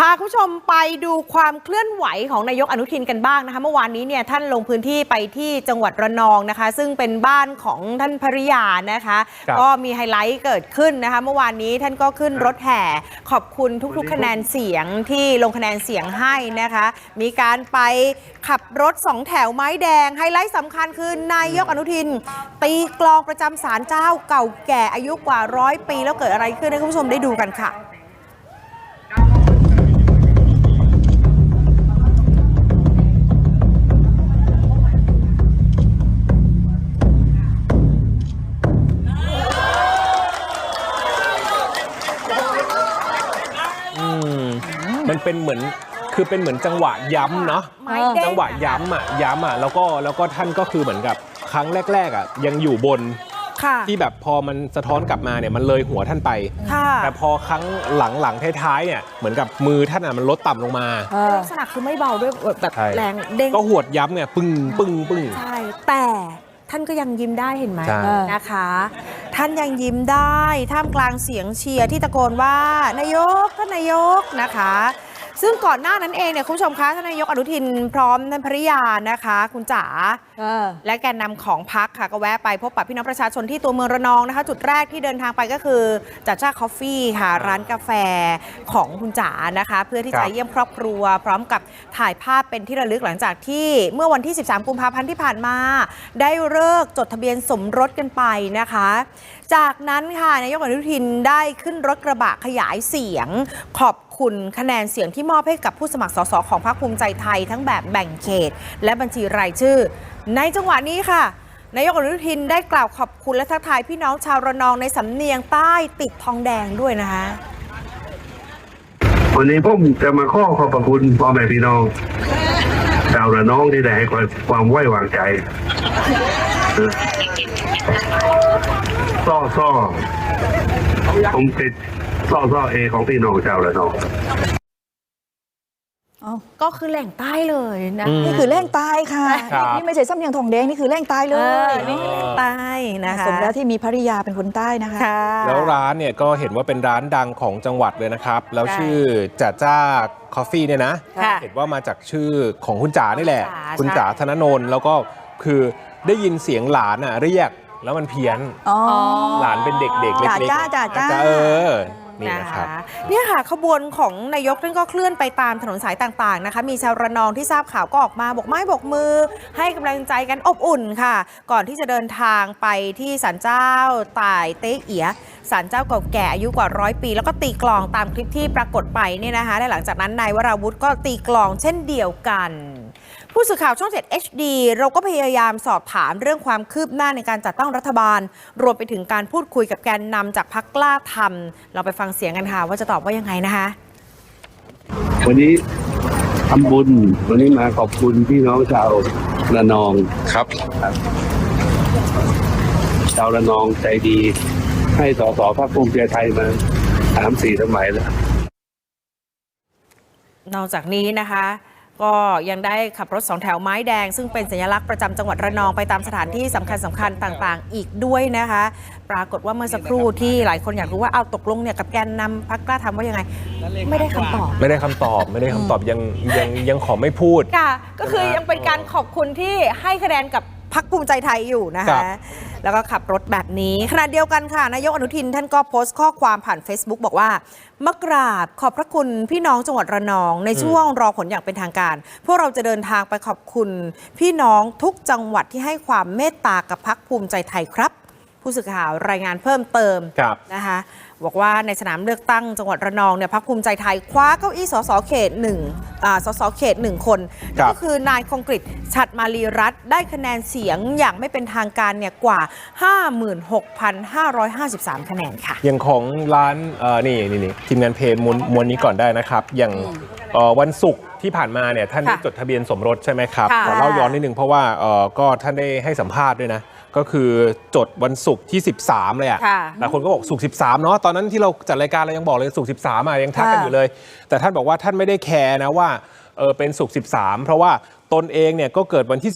พาคุณผู้ชมไปดูความเคลื่อนไหวของนายกอนุทินกันบ้างนะคะ เมื่อวานนี้เนี่ยท่านลงพื้นที่ไปที่จังหวัดระนองนะคะ ซึ่งเป็นบ้านของท่านภริยานะคะครับก็มีไฮไลท์เกิดขึ้นนะคะ เมื่อวานนี้ท่านก็ขึ้นรถแห่ขอบคุณทุกๆ คะแนนเสียงที่ลงคะแนนเสียงให้นะคะ มีการไปขับรถสองแถวไม้แดงไฮไลท์สำคัญคือนายกอนุทิน ตีกลองประจำศาลเจ้าเก่าแก่อายุกว่าร้อยปี แล้วเกิดอะไรขึ้นให้คุณผู้ชมได้ดูกันค่ะ มันเป็นเหมือนคือเป็นเหมือนจังหวะย้ำเนาะไม้เด้งจังหวะย้ำอะย้ำอะแล้วก็แล้วก็ท่านก็คือเหมือนกับครั้งแรก ๆอะยังอยู่บนค่ะที่แบบพอมันสะท้อนกลับมาเนี่ยมันเลยหัวท่านไป ค่ะ แต่พอครั้งหลังๆท้ายๆเนี่ยเหมือนกับมือท่านอะมันลดต่ำลงมาลักษณะคือไม่เบาด้วยแบบใช่ แรงเด้งก็หวดย้ำเนี่ยปึ้งปึ้งปึ้ง ใช่แต่ท่านก็ยังยิ้มได้เห็นไหมใช่ นะคะ ท่านยังยิ้มได้ท่ามกลางเสียงเชียร์ที่ตะโกนว่านายกท่านนายกนะคะ ซึ่งก่อนหน้านั้นเองเนี่ยคุณผู้ชมคะท่านนายกอนุทินพร้อมท่านภริยานะคะ คุณจ๋าและแกนนำของพักค่ะก็แวะไปพบปะพี่น้องประชาชนที่ตัวเมืองระนองนะคะ จุดแรกที่เดินทางไปก็คือจัดจ้าคอฟฟี่ค่ะ ร้านกาแฟของคุณจ๋านะคะ เพื่อที่ครัจะบเยี่ยมครอบครัว พร้อมกับถ่ายภาพเป็นที่ระลึกหลังจากที่เมื่อวันที่ 13 กุมภาพันธ์ที่ผ่านมา ได้เลิกจดทะเบียนสมรสกันไปนะคะ จากนั้นค่ะนายกอนุทินได้ขึ้นรถกระบะขยายเสียงขอบ คุณคะแนนเสียงที่มอบให้กับผู้สมัครสสของพรรคภูมิใจไทย ทั้งแบบแบ่งเขต และบัญชีรายชื่อ ในจังหวะนี้ค่ะนายกอนุทินได้กล่าวขอบคุณและทักทายพี่น้องชาวระนองในสำเนียงใต้ติดทองแดงด้วยนะคะวันนี้ผมจะมาข้อขอบพระคุณพ่อแม่พี่น้องชาวระนองที่ได้ให้ความไว้วางใจซ่อซ่อผมติด ซ่อซ่อเอของพี่น้องชาวระนองก็คือแหล่งใต้เลยนะอืมนี่คือแรงตายค่ะครับ นี่ไม่ใช่ซ้ำยังทองแดงนี่คือแรงตายเลเอยอนี่คือแหล่งใต้นะคะ สมแล้วที่มีภริยาเป็นคนใต้นะคะ ค่ะ แล้วร้านเนี่ยก็เห็นว่าเป็นร้านดังของจังหวัดเลยนะครับ แล้วใช่ชื่อจ่าจ้าคอฟฟี่เนี่ยนะ ค่ะเห็นว่ามาจากชื่อของคุณจ๋านี่แหละจ๋าคุณใช่จ๋าธนนนท์แล้วก็คือได้ยินเสียงหลานอะเรียกแล้วมันเพี้ยน อ๋อ หลานเป็นเด็กๆเล็กจ๋าๆจ้าจ๋าจ้า เออ นี่นะครับเนี่ยค่ะขบวนของนายกท่านก็เคลื่อนไปตามถนนสายต่างๆนะคะ มีชาวระนองที่ทราบข่าวก็ออกมาบอกไม้บอกมือ ให้กำลังใจกันอบอุ่นค่ะ ก่อนที่จะเดินทางไปที่ศาลเจ้าต่ายเต๊ะเอีย ศาลเจ้าเก่าแก่อายุกว่าร้อยปี แล้วก็ตีกลองตามคลิปที่ปรากฏไปเนี่ยนะคะและหลังจากนั้นนายวราวุธก็ตีกลองเช่นเดียวกัน ผู้สื่อข่าวช่อง 7 HD เราก็พยายามสอบถามเรื่องความคืบหน้าในการจัดตั้งรัฐบาล รวมไปถึงการพูดคุยกับแกนนำจากพักกล้าทำเราไปฟังเสียงกันค่ะว่าจะตอบว่ายังไงนะคะวันนี้ทำบุญวันนี้มาขอบคุณพี่น้องชาวระนองครับชาวระนองใจดี ให้สสพรรคภูมิใจไทยมาสามสี่สมัยแล้วนอกจากนี้นะคะ ก็ยังได้ขับรถสองแถวไม้แดง ซึ่งเป็นสัญลักษณ์ประจำจังหวัดระนองไปตามสถานที่สำคัญสำคัญต่างๆ อีกด้วยนะคะ ปรากฏว่าเมื่อสักครู่ที่หลายคนอยากรู้ว่าเอาตกลงเนี่ยกับแกนนำพักกล้าทำว่ายังไง ไม่ได้คำตอบ ไม่ได้คำตอบไม่ได้คำตอบยังยังยังขอไม่พูดค่ะก็คือยังเป็นการขอบคุณที่ให้คะแนนกับ พักภูมิใจไทยอยู่นะครัคะ บ แล้วก็ขับรถแบบนี้ ขณะเดียวกันค่ะ นายกอนุทินท่านก็โพสต์ข้อความผ่าน Facebook บอกว่ามกราบขอบพระคุณพี่น้องจังหวัดระนอง ในช่วงรอผลอย่างเป็นทางการ พวกเราจะเดินทางไปขอบคุณ พี่น้องทุกจังหวัดที่ให้ความเมตตากับพักภูมิใจไทยครับ ผู้สื่อข่าวรายงานเพิ่มเติมครับ นะคะ บอกว่าในสนามเลือกตั้งจังหวัดระนองเนี่ยพักภูมิใจไทยคว้าเก้าอี้สสเขตหนึ่งอ่าสสเขตหนึ่งคนครับก็คือนายคงกฤษฉัดมาลีรัตน์ได้คะแนนเสียงอย่างไม่เป็นทางการเนี่ยกว่า 56,553 คะแนนค่ะ อย่างของร้านเอ่อนี่นี่นี่ทีมงานเพลงมวนมวนนี้ก่อนได้นะครับ อย่างเอ่อวันศุกร์ที่ผ่านมาเนี่ยท่านได้ค่ะจดทะเบียนสมรสใช่ไหมครับค่ะขอเล่าย้อนนิดนึงเพราะว่าเอ่อก็ท่านได้ให้สัมภาษณ์ด้วยนะ ก็คือจดวันศุกร์ที่ 13 เลยอะค่ะ หลายคนก็บอกศุกร์13 เนาะตอนนั้นที่เราจัดรายการเรายังบอกเลยศุกร์13อะยังทักกันค่ะอยู่เลย แต่ท่านบอกว่าท่านไม่ได้แคร์นะว่าเออเป็นศุกร์13 เพราะว่าตนเองเนี่ยก็เกิดวันที่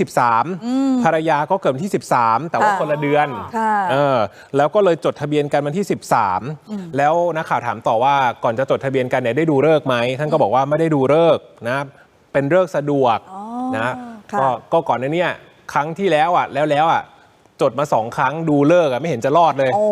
13 ภรรยาก็เกิดวันที่ 13 แต่ว่าค่ะคนละเดือนค่ะ เออแล้วก็เลยจดทะเบียนกันวันที่ 13 แล้วนักข่าวถามต่อว่าก่อนจะจดทะเบียนกันเนี่ยได้ดูเลิกษ์ไหมท่านก็บอกว่าไม่ได้ดูเลิกษ์นะเป็นเลิกษ์สะดวกอ๋อนะค่ะ ก็ก็ก่อนหน้าเนี้ครั้งที่แล้วอะแล้วแล้วอะ จดมาสองครั้งดูเลิกษ์อะไม่เห็นจะรอดเลย โอ้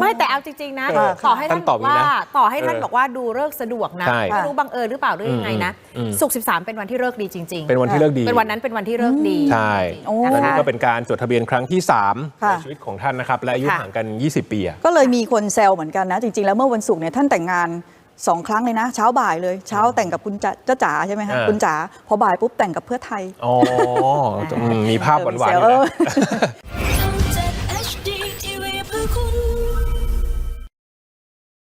ไม่แต่เอาจริง ๆ นะ เออต่อให้ท่านท่านตบออบกอย่างนี้ว่านะต่อให้ท่านเออบอกว่าดูเลิกษ์สะดวกนะใช่ไม่รู้บังเอิญหรือเปล่าหรือยังไงนะอืมอืม ศุกร์13 เป็นวันที่เลิกษ์ดีจริง ๆ เป็นวันที่เลิกษ์ดี เป็นวันนั้นเป็นวันที่เลิกษ์ดีใช่ โอ้ และนะนี่คะก็เป็นการจดทะเบียนครั้งที่ 3 ค่ะ ในชีวิตของท่านนะครับ และอายุค่ะ ห่างกัน 20 ปีอะก็เลยมีคนแซวเหมือนกันนะ จริง ๆ แล้วเมื่อวันศุกร์เนี่ยท่านแต่งงานสองครั้งเลยนะ เช้าบ่ายเลยเช้าแต่งกับคุณจ๋าจ้าจ๋าใช่ไหมคะอ่าคุณจ๋าพอบ่ายปุ๊บแต่งกับเพื่อไทย อ๋ออืมมีภาพหวานๆเออยู่อนะ